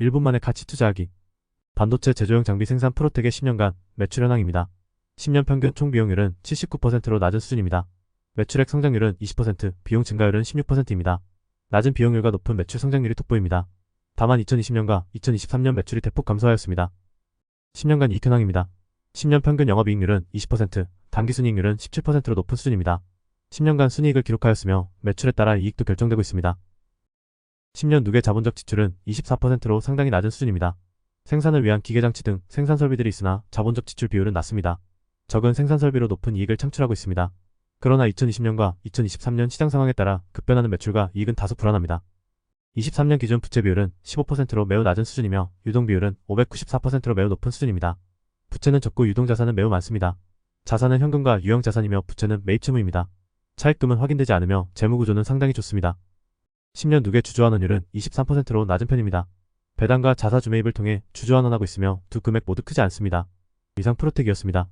1분 만에 가치 투자하기. 반도체 제조용 장비 생산 프로텍의 10년간 매출 현황입니다. 10년 평균 총 비용률은 79%로 낮은 수준입니다. 매출액 성장률은 20%, 비용 증가율은 16%입니다. 낮은 비용률과 높은 매출 성장률이 돋보입니다. 다만 2020년과 2023년 매출이 대폭 감소하였습니다. 10년간 이익 현황입니다. 10년 평균 영업이익률은 20%, 당기순이익률은 17%로 높은 수준입니다. 10년간 순이익을 기록하였으며 매출에 따라 이익도 결정되고 있습니다. 10년 누계 자본적 지출은 24%로 상당히 낮은 수준입니다. 생산을 위한 기계장치 등 생산 설비들이 있으나 자본적 지출 비율은 낮습니다. 적은 생산 설비로 높은 이익을 창출하고 있습니다. 그러나 2020년과 2023년 시장 상황에 따라 급변하는 매출과 이익은 다소 불안합니다. 23년 기준 부채 비율은 15%로 매우 낮은 수준이며 유동 비율은 594%로 매우 높은 수준입니다. 부채는 적고 유동 자산은 매우 많습니다. 자산은 현금과 유형 자산이며 부채는 매입 채무입니다. 차입금은 확인되지 않으며 재무 구조는 상당히 좋습니다. 10년 누계 주주환원율은 23%로 낮은 편입니다. 배당과 자사 주매입을 통해 주주환원하고 있으며 두 금액 모두 크지 않습니다. 이상 프로텍이었습니다.